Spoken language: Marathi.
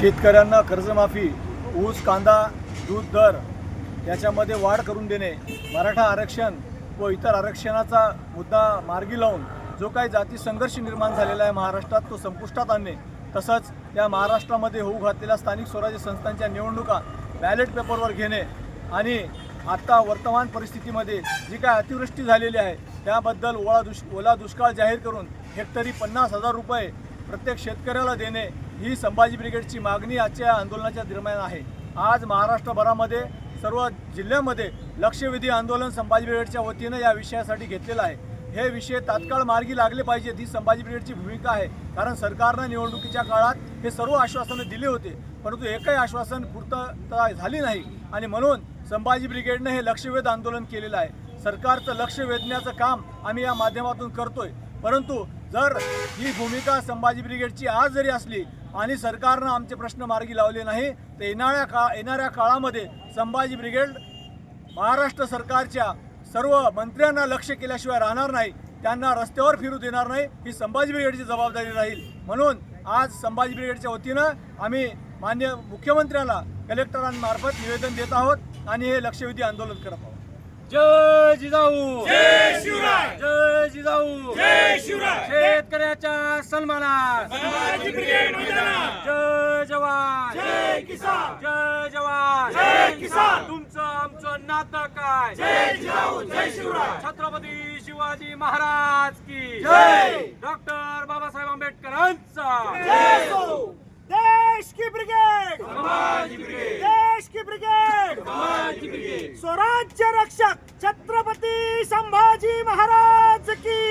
शेतकऱ्यांना कर्जमाफी ऊस कांदा दूध दर याच्यामध्ये वाढ करून देणे मराठा आरक्षण व इतर आरक्षणाचा मुद्दा मार्गी लावून जो काही जाती संघर्ष निर्माण झालेला आहे महाराष्ट्रात तो संपुष्टात आणणे. तसंच या महाराष्ट्रामध्ये होऊ घातलेल्या स्थानिक स्वराज्य संस्थांच्या निवडणुका बॅलेट पेपरवर घेणे आणि आत्ता वर्तमान परिस्थितीमध्ये जी काय अतिवृष्टी झालेली आहे त्याबद्दल ओळा दुष् ओला दुष्काळ जाहीर करून हेक्टरी पन्नास हजार रुपये प्रत्येक शेतकऱ्याला देणे ही संभाजी ब्रिगेडची मागणी आजच्या आंदोलनाच्या दरम्यान आहे. आज महाराष्ट्रभरामध्ये सर्व जिल्ह्यामध्ये लक्षवेधी आंदोलन संभाजी ब्रिगेडच्या वतीनं या विषयासाठी घेतलेलं आहे. हे विषय तात्काळ मार्गी लागले पाहिजेत ही संभाजी ब्रिगेडची भूमिका आहे. कारण सरकारनं निवडणुकीच्या काळात हे सर्व आश्वासनं दिले होते परंतु एकही आश्वासन पूर्तता झाली नाही. आणि म्हणून संभाजी ब्रिगेडनं हे लक्षवेध आंदोलन केलेलं आहे. सरकारचं लक्ष वेधण्याचं काम आम्ही या माध्यमातून करतोय. परंतु जर ही भूमिका संभाजी ब्रिगेडची आज जरी असली आणि सरकारनं आमचे प्रश्न मार्गी लावले नाही. तर येणाऱ्या का येणाऱ्या काळामध्ये संभाजी ब्रिगेड महाराष्ट्र सरकारच्या सर्व मंत्र्यांना लक्ष केल्याशिवाय राहणार नाही. त्यांना रस्त्यावर फिरू देणार नाही. ही संभाजी ब्रिगेडची जबाबदारी राहील. म्हणून आज संभाजी ब्रिगेडच्या वतीनं आम्ही मान्य मुख्यमंत्र्यांना कलेक्टरांमार्फत निवेदन देत आहोत आणि हे लक्षवेधी आंदोलन करत आहोत. जय जिजाऊ! जय शिवराय जय जिजाऊ जय शिवराय शेतकऱ्याच्या सन्मानात. जय जवान. जय किसान. जय जवान. जय किसान. तुमचं आमचं नातं काय? जय जिजाऊ जय शिवराय. छत्रपती शिवाजी महाराज की. जय. डॉक्टर बाबासाहेब आंबेडकरांचा. जय. देश की ब्रिगेड देश की ब्रिगेड स्वराज्य रक्षक छत्रपती संभाजी महाराज की.